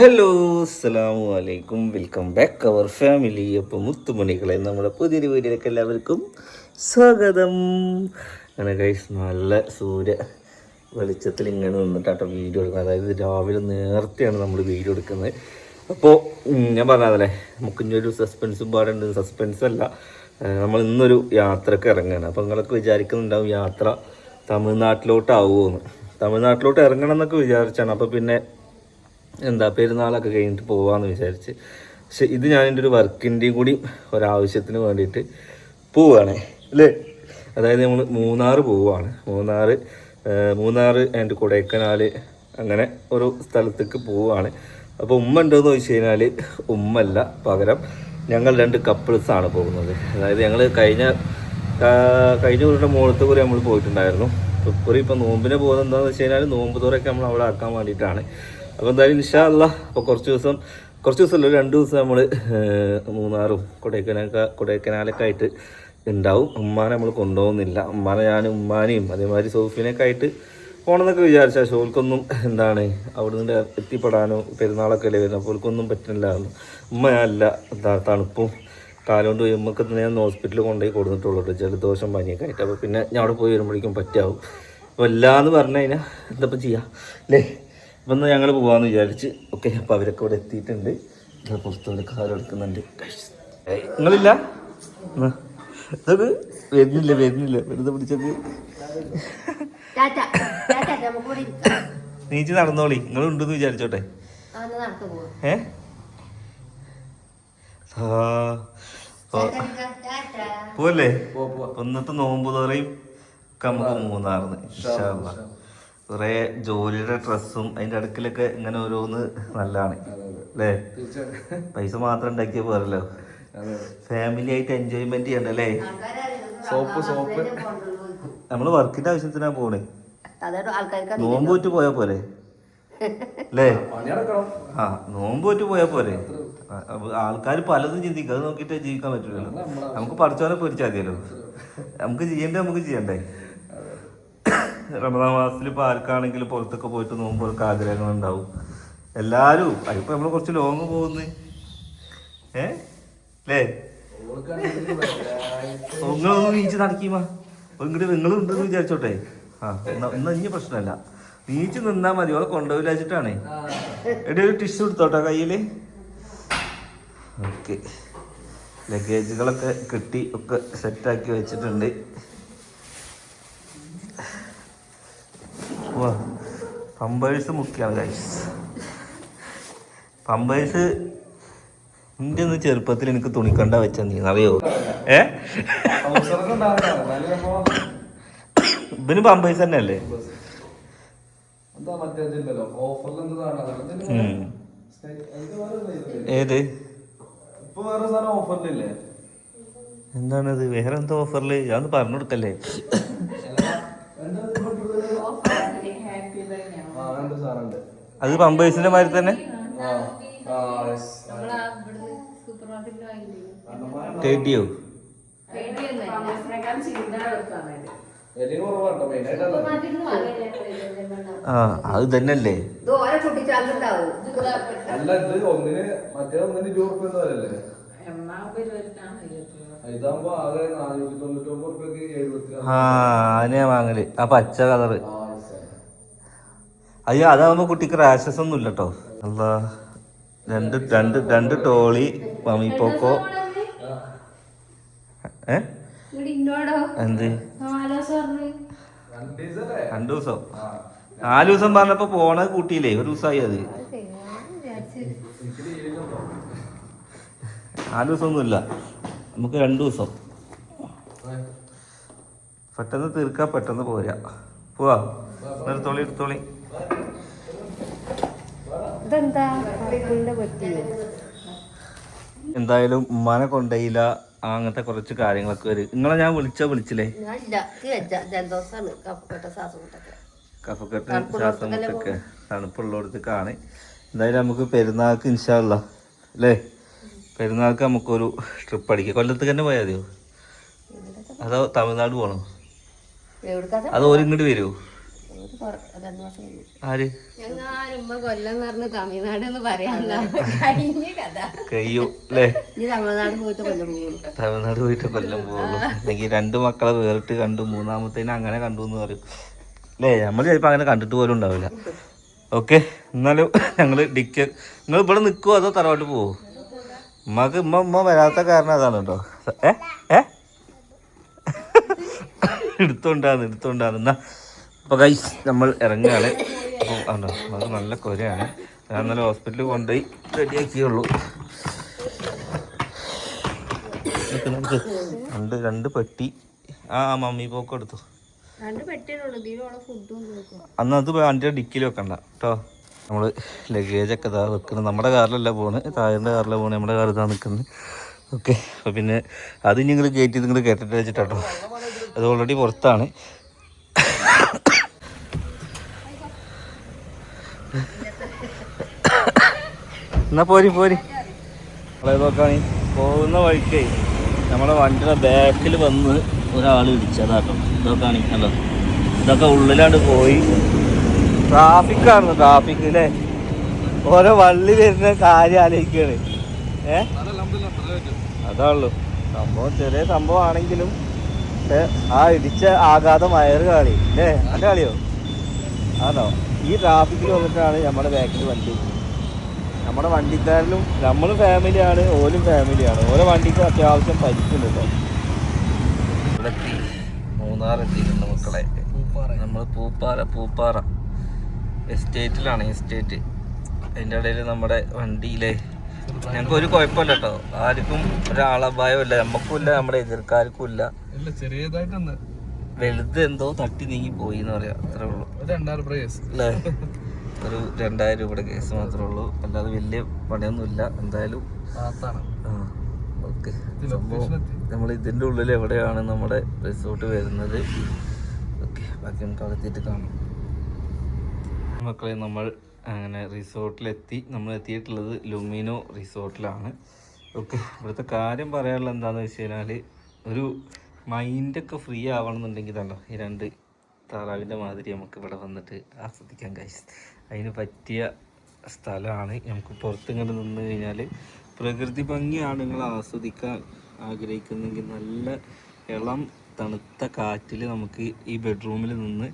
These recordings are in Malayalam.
ഹലോ അസ്സലാമു അലൈക്കും. വെൽക്കം ബാക്ക് അവർ ഫാമിലി അപ്പോൾ മുത്തുമണികളെ നമ്മുടെ പുതിയൊരു വീഡിയോയിലേക്ക് എല്ലാവർക്കും സ്വാഗതം. അങ്ങനെ കൈസ് നല്ല സൂര്യ വെളിച്ചത്തിൽ ഇങ്ങനെ നിന്നിട്ടാട്ടോ വീഡിയോ എടുക്കുന്നത്. അതായത് രാവിലെ നേരത്തെയാണ് നമ്മൾ വീഡിയോ എടുക്കുന്നത്. അപ്പോൾ ഞാൻ പറഞ്ഞതല്ലേ നമുക്ക് ഇനി ഒരു സസ്പെൻസും പാടുണ്ട്. സസ്പെൻസ് അല്ല. നമ്മൾ ഇന്നൊരു യാത്രയ്ക്ക് ഇറങ്ങുകയാണ് അപ്പോൾ നിങ്ങളൊക്കെ വിചാരിക്കുന്നുണ്ടാവും യാത്ര തമിഴ്നാട്ടിലോട്ടാവുമോ എന്ന് തമിഴ്നാട്ടിലോട്ട് ഇറങ്ങണം എന്നൊക്കെ വിചാരിച്ചാണ്. അപ്പോൾ പിന്നെ എന്താ പെരുന്നാളൊക്കെ കഴിഞ്ഞിട്ട് പോവാന്ന് വിചാരിച്ച്. പക്ഷെ ഇത് ഞാൻ എന്റെ ഒരു വർക്കിന്റെയും കൂടി ഒരാവശ്യത്തിന് വേണ്ടിയിട്ട് പോവുകയാണ് അല്ലേ? അതായത് നമ്മൾ മൂന്നാർ പോവുകയാണ് മൂന്നാർ മൂന്നാർ ആൻഡ് കൊടൈക്കനാൽ അങ്ങനെ ഒരു സ്ഥലത്തേക്ക് പോവുകയാണ് അപ്പോൾ ഉമ്മ ഉണ്ടോ എന്ന് ചോദിച്ചു കഴിഞ്ഞാൽ ഉമ്മല്ല. പകരം ഞങ്ങൾ രണ്ട് കപ്പിൾസാണ് പോകുന്നത്. അതായത് ഞങ്ങൾ കഴിഞ്ഞ കഴിഞ്ഞ വീടിന്റെ മുകളത്തെ കൂടി നമ്മൾ പോയിട്ടുണ്ടായിരുന്നു. ഇപ്പോൾ ഇപ്പം നോമ്പിനെ പോകുന്നത് എന്താണെന്ന് വെച്ച് കഴിഞ്ഞാൽ നോമ്പ് തുറയൊക്കെ നമ്മൾ അവിടെ ആക്കാൻ വേണ്ടിയിട്ടാണ്. അപ്പോൾ എന്തായാലും ഇൻഷാ അല്ല അപ്പോൾ കുറച്ച് ദിവസം കുറച്ച് ദിവസമല്ല ഒരു രണ്ട് ദിവസം നമ്മൾ മൂന്നാറും കൊടൈക്കനാലൊക്കെ കൊടൈക്കനാലൊക്കെ ആയിട്ട് ഉണ്ടാവും ഉമ്മാനെ നമ്മൾ കൊണ്ടുപോകുന്നില്ല ഉമ്മാനെ ഞാനും ഉമ്മാനെയും അതേമാതിരി സോഫിനെയൊക്കെ ആയിട്ട് പോകണമെന്നൊക്കെ വിചാരിച്ചാൽ ഷോൾക്കൊന്നും എന്താണ് അവിടെ നിന്ന് എത്തിപ്പെടാനോ പെരുന്നാളൊക്കെ അല്ലേ വരുന്നത്? അപ്പോൾ ഓൾക്കൊന്നും പറ്റുന്നില്ലായിരുന്നു ഉമ്മ ഞാനല്ല തണുപ്പും കാലുകൊണ്ട് ഉമ്മക്ക് ഞാൻ ഹോസ്പിറ്റലിൽ കൊണ്ടുപോയി കൊടുത്തിട്ടുള്ളൂ ജലദോഷം പനിയൊക്കെ ആയിട്ട്. അപ്പോൾ പിന്നെ ഞാൻ അവിടെ പോയി വരുമ്പോഴേക്കും പറ്റാവും അപ്പോൾ എല്ലാന്ന് പറഞ്ഞു കഴിഞ്ഞാൽ എന്തപ്പം ചെയ്യാം? അല്ലേ? അപ്പം എന്നാൽ ഞങ്ങൾ പോകാമെന്ന് വിചാരിച്ച് ഓക്കെ അപ്പോൾ അവരൊക്കെ ഇവിടെ എത്തിയിട്ടുണ്ട്. പുറത്തോട് പുറത്തുനിന്ന് കാലം എടുക്കുന്നുണ്ട്. ഏയ്, നിങ്ങളില്ല? വരുന്നില്ല വരുന്നില്ല. വെറുതെ പിടിച്ചത്. നീച്ച് നടന്നോളി. നിങ്ങൾ ഉണ്ടെന്ന് വിചാരിച്ചോട്ടെ. ഏ. പോവല്ലേ? ഒന്നത്തെ നോമ്പ് തുറയും. നമുക്ക് മൂന്നാർന്ന് ഇൻഷാല്ലാ. കുറേ ജോലിയുടെ ഡ്രസ്സും അതിന്റെ അടുക്കിലൊക്കെ ഇങ്ങനെ ഓരോന്ന് നല്ലതാണ്. അല്ലേ? പൈസ മാത്രം ഉണ്ടാക്കിയ പോരല്ലോ. ഫാമിലി ആയിട്ട് എൻജോയ്മെന്റ് ചെയ്യണ്ട അല്ലേ? Soap soap. നമ്മൾ വർക്കിന്റെ ആവശ്യത്തിനാ പോണേ. അതായത് ആൾക്കാർക്ക് നോമ്പ് പോറ്റ് പോയാ പോരെ? അല്ലേ? ആ നോമ്പ് പോറ്റ് പോയാ പോരെ? ആൾക്കാർ പലതും ചിന്തിക്കും. അത് നോക്കിയിട്ട് ജീവിക്കാൻ പറ്റില്ലല്ലോ നമുക്ക് പഠിച്ചവനെ പൊരിച്ചാൽ മതിയല്ലോ. നമുക്ക് ചെയ്യണ്ടേ നമുക്ക് ചെയ്യണ്ടേ? റമദാൻ മാസത്തിൽ ഇപ്പോൾ ആർക്കാണെങ്കിലും പുറത്തൊക്കെ പോയിട്ട് നോമ്പുകൾക്ക് ആഗ്രഹങ്ങൾ ഉണ്ടാവും എല്ലാവരും അതിപ്പോൾ നമ്മൾ കുറച്ച് ലോങ് പോകുന്നു. ഏ? അല്ലേ നിങ്ങളൊന്ന് നീച്ച് നടക്കിയുമാ ഇങ്ങോട്ട് നിങ്ങളും ഉണ്ടെന്ന് വിചാരിച്ചോട്ടെ. ആ എന്നാ- ഇനി പ്രശ്നമല്ല നീച്ച് നിന്നാൽ മതി. ഓളെ കൊണ്ടുപോയില്ല വെച്ചിട്ടാണേ എടി ഒരു ടിഷ്യൂ എടുത്തോട്ടോ കയ്യിൽ ഓക്കെ. ലഗേജുകളൊക്കെ കിട്ടി ഒക്കെ സെറ്റാക്കി വെച്ചിട്ടുണ്ട്. പമ്പേഴ്സ് മുക്കിയാണ് ഗൈസ് പമ്പേഴ്സ് എന്റെ ഒന്ന് ചെറുപ്പത്തിൽ എനിക്ക് തുണിക്കണ്ട വെച്ച നീ അറിയോ? ഏ? ഇവന് പമ്പേഴ്സ് തന്നെ അല്ലേ. ഏത്? എന്താണത്? വേറെ എന്താ ഓഫറിൽ ഞാൻ പറഞ്ഞു കൊടുക്കല്ലേ? സാധനമുണ്ട്. അത് പമ്പേഴ്സിന്റെ മാതിരി തന്നെ? ആ ആ അത് തന്നെയല്ലേ? അല്ല ഇത് ഒന്നിന് മറ്റേ ഒന്നിന് ഇരുപത് റുപ്യ ആ അതിനെ വാങ്ങൽ. ആ പച്ച കളറ്. ആ. അയ്യോ അതാവുമ്പോ കുട്ടിക്ക് റാഷസ് ഒന്നും ഇല്ല കേട്ടോ അല്ല രണ്ട് രണ്ട് രണ്ട് ടോളി മമ്മിപ്പോക്കോ ഏ? ഇന്നോടോ? എന്ത്? രണ്ട് ദിവസം നാല് ദിവസം പറഞ്ഞപ്പോ പോണത് കൂട്ടിയില്ലേ? ഒരു ദിവസമായി അത്. നാല് ദിവസം ഒന്നുമില്ല നമുക്ക് രണ്ടു ദിവസം പെട്ടെന്ന് തീർക്കാം പെട്ടെന്ന് പോരാ. പോവാ. എടുത്തോളി എടുത്തോളി ഇതെന്താ എന്തായാലും മന കൊണ്ടയില അങ്ങനത്തെ കുറച്ച് കാര്യങ്ങളൊക്കെ വരും നിങ്ങളെ ഞാൻ വിളിച്ചോ? വിളിച്ചില്ലേ? കഫക്കെട്ട് ശ്വാസം മുട്ടൊക്കെ തണുപ്പുള്ളിടത്തേക്കാണ്. എന്തായാലും നമുക്ക് പെരുന്നാൾക്ക് ഇൻഷാല്ല അല്ലേ? പെരുന്നാൾക്ക് നമുക്കൊരു ട്രിപ്പ് അടിക്കാം. കൊല്ലത്തേക്ക് തന്നെ പോയാൽ മതിയോ? അതോ തമിഴ്നാട് പോകണോ അതോ ഒരു ഇങ്ങോട്ട് വരുമോ ആര്? ഞങ്ങാനുമ്മ കൊല്ലം എന്ന് പറഞ്ഞ് തമിഴ്നാട് എന്ന് പറയാനുള്ള കഴിഞ്ഞ കഥ. കയ്യോ അല്ലേ ഇനി തമിഴ്നാട് പോയിട്ട് കൊല്ലം പോകുന്നു തമിഴ്നാട് പോയിട്ട് കൊല്ലം പോകുള്ളൂ. അല്ലെങ്കിൽ രണ്ട് മക്കളെ വേറിട്ട് കണ്ടു മൂന്നാമത്തേനെ അങ്ങനെ കണ്ടു എന്ന് പറയും. അല്ലേ നമ്മൾ ചിലപ്പോൾ അങ്ങനെ കണ്ടിട്ട് പോലും ഉണ്ടാവില്ല. ഓക്കെ എന്നാലും ഞങ്ങൾ ഡിക്ക് നിങ്ങൾ ഇവിടെ നിൽക്കുമോ അതോ തറവാട്ട് പോവോ? ഉമ്മക്ക് ഉമ്മ ഉമ്മ വരാത്ത കാരണം അതാണ് കേട്ടോ ഏ? ഏ? എടുത്തോണ്ടാന്ന് എടുത്തോണ്ടാന്ന്. എന്നാ അപ്പോൾ ഗൈസ് നമ്മൾ ഇറങ്ങുകയാണ്. അപ്പോൾ ആണോ? അത് നല്ല കൊരയാണ്. ഞാൻ നല്ല ഹോസ്പിറ്റലിൽ കൊണ്ടുപോയി റെഡിയാക്കിയുള്ളൂ നിക്ക്. രണ്ട് രണ്ട് പെട്ടി. ആ ആ മമ്മി പോക്കം എടുത്തു. അന്ന് അത് വണ്ടിയുടെ ഡിക്കിൽ വെക്കണ്ട. കേട്ടോ നമ്മൾ ലഗേജൊക്കെ ഇതാ വെക്കുന്നത് നമ്മുടെ കാറിലല്ല പോകുന്നത് താഴേന്റെ കാറിലാണ് പോകുന്നത് നമ്മുടെ കാർ ഇതാ നിൽക്കുന്നത് ഓക്കെ. അപ്പോൾ പിന്നെ അത് നിങ്ങൾ കയറ്റി നിങ്ങൾ കേട്ടിട്ട് വെച്ചിട്ടോ അത് ഓൾറെഡി പുറത്താണ്. എന്നാ പോരി പോരി. നോക്കാണി പോകുന്ന വഴിക്ക് നമ്മുടെ വണ്ടിയുടെ ബാക്കിൽ വന്ന് ഒരാൾ ഇടിച്ചതാട്ടോ. ഇതൊക്കെ അല്ലോ ഇതൊക്കെ ഉള്ളിലാണ്ട് പോയി. ട്രാഫിക്കാണ് ട്രാഫിക് അല്ലേ ഓരോ വള്ളി വരുന്ന കാര്യം ആലോചിക്കുകയാണ് ഏ? അതാണല്ലോ. സംഭവം ചെറിയ സംഭവം ആണെങ്കിലും ആ ഇടിച്ച ആഘാതം വയറ് കളി. അല്ലേ അല്ല കളിയോ ആണോ? ഈ ട്രാഫിക്കിൽ വന്നിട്ടാണ് നമ്മുടെ ബാക്കിൽ വണ്ടി. നമ്മുടെ വണ്ടിക്കാരിലും നമ്മൾ ഫാമിലിയാണ് ഓലും ഫാമിലിയാണ് ഓരോ വണ്ടിക്കും അത്യാവശ്യം പരിക്കുണ്ട് കേട്ടോ ഇവിടെ എത്തി മൂന്നാർ എത്തിയിട്ടുണ്ട് മക്കളെ. നമ്മൾ പൂപ്പാറ പൂപ്പാറ എസ്റ്റേറ്റിലാണ് എസ്റ്റേറ്റ് അതിന്റെ ഇടയിൽ നമ്മുടെ വണ്ടിയിലെ ഞങ്ങൾക്ക് ഒരു കുഴപ്പമില്ല കേട്ടോ ആർക്കും ഒരാളഭായമില്ല നമുക്കും ഇല്ല നമ്മുടെ എതിർക്കാർക്കും ഇല്ല ഇല്ല ചെറിയതായിട്ടൊന്ന് വലുത് എന്തോ തട്ടി നീങ്ങി പോയി എന്ന് പറയാം അത്രേ ഉള്ളൂ. രണ്ടായിരം കേസ്. അല്ലേ? ഒരു രണ്ടായിരം രൂപയുടെ കേസ് മാത്രമേ ഉള്ളൂ. അല്ലാതെ വലിയ പണിയൊന്നുമില്ല. എന്തായാലും ഓക്കെ. സംഭവം നമ്മൾ ഇതിന്റെ ഉള്ളിൽ എവിടെയാണ് നമ്മുടെ റിസോർട്ട് വരുന്നത്? ഓക്കെ ബാക്കി നമുക്ക് അവിടെ എത്തിയിട്ട് കാണാം. മക്കളെ നമ്മൾ അങ്ങനെ റിസോർട്ടിലെത്തി. നമ്മൾ എത്തിയിട്ടുള്ളത് ലുമിനോ റിസോർട്ടിലാണ്. ഓക്കെ ഇവിടുത്തെ കാര്യം പറയാനുള്ള എന്താണെന്ന് വെച്ച് കഴിഞ്ഞാൽ ഒരു മൈൻഡൊക്കെ ഫ്രീ ആവണമെന്നുണ്ടെങ്കിൽ തന്നെ ഈ രണ്ട് താറാവിന്റെ മാതിരി നമുക്ക് ഇവിടെ വന്നിട്ട് ആസ്വദിക്കാൻ കഴിയും അതിന് പറ്റിയ സ്ഥലമാണ്. നമുക്ക് പുറത്തിങ്ങോട്ട് നിന്ന് കഴിഞ്ഞാൽ പ്രകൃതി ഭംഗിയാണ് നിങ്ങൾ ആസ്വദിക്കാൻ ആഗ്രഹിക്കുന്നെങ്കിൽ നല്ല ഇളം തണുത്ത കാറ്റിൽ നമുക്ക് ഈ ബെഡ്റൂമിൽ നിന്ന്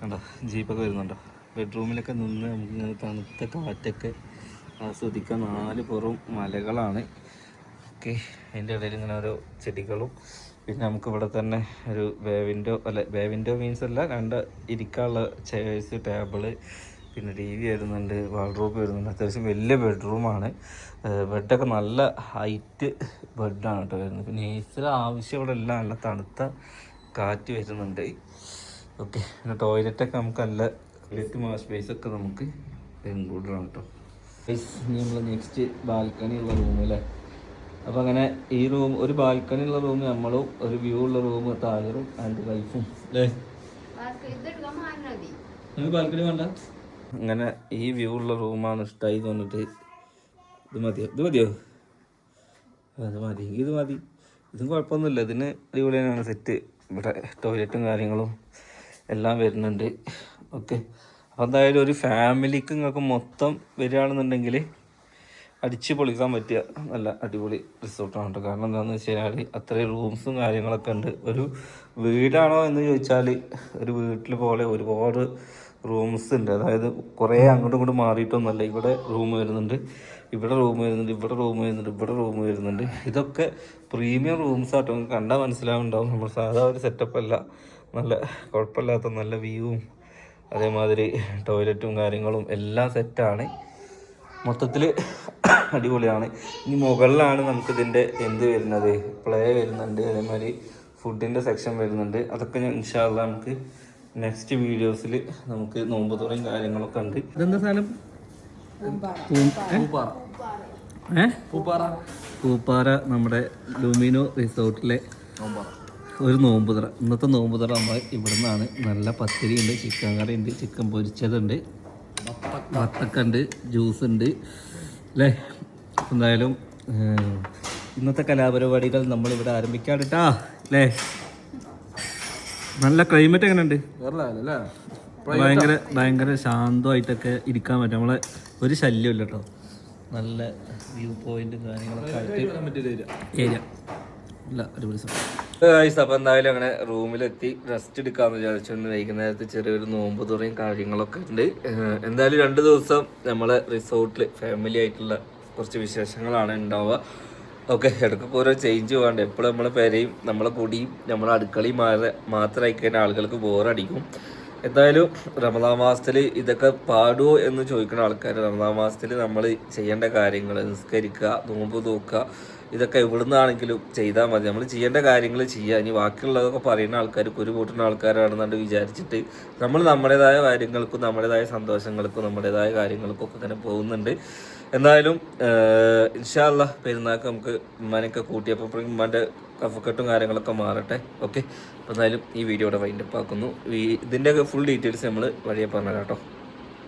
കണ്ടോ ജീപ്പൊക്കെ വരുന്നുണ്ടോ? ബെഡ്റൂമിലൊക്കെ നിന്ന് നമുക്ക് ഇങ്ങനെ തണുത്ത കാറ്റൊക്കെ ആസ്വദിക്കാൻ നാല് പുറം മലകളാണ്. ഓക്കെ അതിന്റെ ഇടയിൽ ഇങ്ങനെ ഓരോ ചെടികളും പിന്നെ നമുക്ക് ഇവിടെ തന്നെ ഒരു ബേവിൻഡോ അല്ല ബേവിൻഡോ മീൻസ് അല്ല രണ്ട് ഇരിക്കാനുള്ള ചെയർസ് ടേബിൾ പിന്നെ ടി വി വരുന്നുണ്ട് വാൾഡ്രോബ് വരുന്നുണ്ട്. അത്യാവശ്യം വലിയ ബെഡ്റൂമാണ് ബെഡൊക്കെ നല്ല ഹൈറ്റ് ബെഡാണ് കേട്ടോ വരുന്നത്. പിന്നെ എ സി ആവശ്യം ഇവിടെ എല്ലാം നല്ല തണുത്ത കാറ്റ് വരുന്നുണ്ട്. ഓക്കെ പിന്നെ ടോയ്ലറ്റൊക്കെ നമുക്ക് നല്ല ടോയ്ലറ്റ് സ്പേസ് ഒക്കെ നമുക്ക് ഇൻക്ലൂഡഡ് ആണ് കേട്ടോ. നമ്മൾ നെക്സ്റ്റ് ബാൽക്കണി ഉള്ള റൂം അല്ലേ അപ്പോൾ അങ്ങനെ ഈ റൂം ഒരു ബാൽക്കണി ഉള്ള റൂം നമ്മളും ഒരു വ്യൂ ഉള്ള റൂം താഴറും ആൻഡ് വൈഫും അല്ലേ നിങ്ങൾക്ക് ബാൽക്കണി വേണ്ട. അങ്ങനെ ഈ വ്യൂ ഉള്ള റൂമാണ് ഇഷ്ടമായി തോന്നിട്ട് ഇത് മതിയോ? ഇത് മതിയോ? അത് മതി. ഇത് മതി. ഇതും കുഴപ്പമൊന്നുമില്ല. ഇതിന് അടിപൊളിയാണ് സെറ്റ് ഇവിടെ ടോയ്ലറ്റും കാര്യങ്ങളും എല്ലാം വരുന്നുണ്ട്. ഓക്കെ അപ്പോൾ എന്തായാലും ഒരു ഫാമിലിക്ക് നിങ്ങൾക്ക് മൊത്തം വരികയാണെന്നുണ്ടെങ്കിൽ അടിച്ച് പൊളിക്കാൻ പറ്റിയ നല്ല അടിപൊളി റിസോർട്ടാണ് കേട്ടോ കാരണം എന്താണെന്ന് വെച്ച് കഴിഞ്ഞാൽ അത്രയും റൂംസും കാര്യങ്ങളൊക്കെ ഉണ്ട്. ഒരു വീടാണോ എന്ന് ചോദിച്ചാൽ ഒരു വീട്ടിൽ പോലെ ഒരുപാട് റൂംസ് ഉണ്ട്. അതായത് കുറേ അങ്ങോട്ടും ഇങ്ങോട്ടും മാറിയിട്ടൊന്നുമല്ല. ഇവിടെ റൂം വരുന്നുണ്ട് ഇവിടെ റൂം വരുന്നുണ്ട് ഇവിടെ റൂം വരുന്നുണ്ട് ഇവിടെ റൂം വരുന്നുണ്ട്. ഇതൊക്കെ പ്രീമിയം റൂംസ് ആട്ടോ. കണ്ടാൽ മനസ്സിലാവുണ്ടാവും നമ്മൾ സാധാ ഒരു സെറ്റപ്പ് അല്ല. നല്ല കുഴപ്പമില്ലാത്ത നല്ല വ്യൂവും അതേമാതിരി ടോയ്ലറ്റും കാര്യങ്ങളും എല്ലാം സെറ്റാണ് മൊത്തത്തിൽ അടിപൊളിയാണ്. ഇനി മുകളിലാണ് നമുക്ക് ഇതിന്റെ എന്ത് വരുന്നത്? പ്ലേ വരുന്നുണ്ട് അതേമാതിരി ഫുഡിന്റെ സെക്ഷൻ വരുന്നുണ്ട്. അതൊക്കെ ഞാൻ ഇൻഷാല്ല നമുക്ക് നെക്സ്റ്റ് വീഡിയോസിൽ നമുക്ക് നോമ്പ് തുറയും കാര്യങ്ങളൊക്കെ ഉണ്ട്. ഇതെന്താ സാധനം? പൂപ്പാറ. ഏ? പൂപ്പാറ. പൂപ്പാറ നമ്മുടെ ലുമിനോ റിസോർട്ടിലെ ഒരു നോമ്പുതറ ഇന്നത്തെ നോമ്പുതറ നമ്മൾ ഇവിടുന്നാണ്. നല്ല പത്തിരി ഉണ്ട് ചിക്കൻ കറി ഉണ്ട് ചിക്കൻ പൊരിച്ചതുണ്ട്. വത്തക്ക ഉണ്ട് ജ്യൂസ് ഉണ്ട് അല്ലേ എന്തായാലും ഇന്നത്തെ കലാപരിപാടികൾ നമ്മളിവിടെ ആരംഭിക്കാണ്ടിട്ടാ അല്ലേ നല്ല ക്ലൈമറ്റ് എങ്ങനെയുണ്ട്? ഭയങ്കര ഭയങ്കര ശാന്തമായിട്ടൊക്കെ ഇരിക്കാൻ പറ്റും. നമ്മളെ ഒരു ശല്യം ഇല്ല കേട്ടോ നല്ല വ്യൂ പോയിന്റും കാര്യങ്ങളൊക്കെ ആയിട്ട് ഏരിയ. ഇല്ല ഒരു സ്ഥലം. അപ്പം എന്തായാലും അങ്ങനെ റൂമിലെത്തി റെസ്റ്റ് എടുക്കാമെന്ന് വിചാരിച്ചു ഇന്ന് വൈകുന്നേരത്ത് ചെറിയൊരു നോമ്പ് തുറയും കാര്യങ്ങളൊക്കെ ഉണ്ട്. എന്തായാലും രണ്ട് ദിവസം നമ്മളെ റിസോർട്ടിൽ ഫാമിലി ആയിട്ടുള്ള കുറച്ച് വിശേഷങ്ങളാണ് ഉണ്ടാവുക ഓക്കെ ഇടയ്ക്കൊക്കെ ഓരോ ചേഞ്ച് വേണ്ട എപ്പോഴും നമ്മളെ പേരെയും നമ്മളെ കുടിയും നമ്മളെ അടുക്കളയും മാറി മാത്രമായി കഴിഞ്ഞാൽ ആളുകൾക്ക് ബോറടിക്കും എന്തായാലും റമദാ മാസത്തിൽ ഇതൊക്കെ പാടുമോ എന്ന് ചോദിക്കുന്ന ആൾക്കാർ റമദാ മാസത്തിൽ നമ്മൾ ചെയ്യേണ്ട കാര്യങ്ങൾ നിസ്കരിക്കുക നോമ്പ് നോക്കുക ഇതൊക്കെ എവിടുന്നാണെങ്കിലും ചെയ്താൽ മതി. നമ്മൾ ചെയ്യേണ്ട കാര്യങ്ങൾ ചെയ്യുക. ഇനി ബാക്കിയുള്ളതൊക്കെ പറയുന്ന ആൾക്കാർ കുരു കൂട്ടുന്ന ആൾക്കാരാണെന്നുണ്ട് വിചാരിച്ചിട്ട് നമ്മൾ നമ്മുടേതായ കാര്യങ്ങൾക്കും നമ്മുടേതായ സന്തോഷങ്ങൾക്കും നമ്മുടേതായ കാര്യങ്ങൾക്കും ഒക്കെ ഇങ്ങനെ പോകുന്നുണ്ട്. എന്തായാലും ഇൻഷാല്ല പെരുന്നാൾക്ക് നമുക്ക് ഉമ്മാനൊക്കെ കൂട്ടിയപ്പോൾ ഉമ്മാന്റെ കഫക്കെട്ടും കാര്യങ്ങളൊക്കെ മാറട്ടെ. ഓക്കെ? എന്തായാലും ഈ വീഡിയോയുടെ വൈൻഡപ്പ് ആക്കുന്നു. ഈ ഇതിന്റെയൊക്കെ ഫുൾ ഡീറ്റെയിൽസ് നമ്മൾ വഴിയെ പറഞ്ഞുതരാം കേട്ടോ.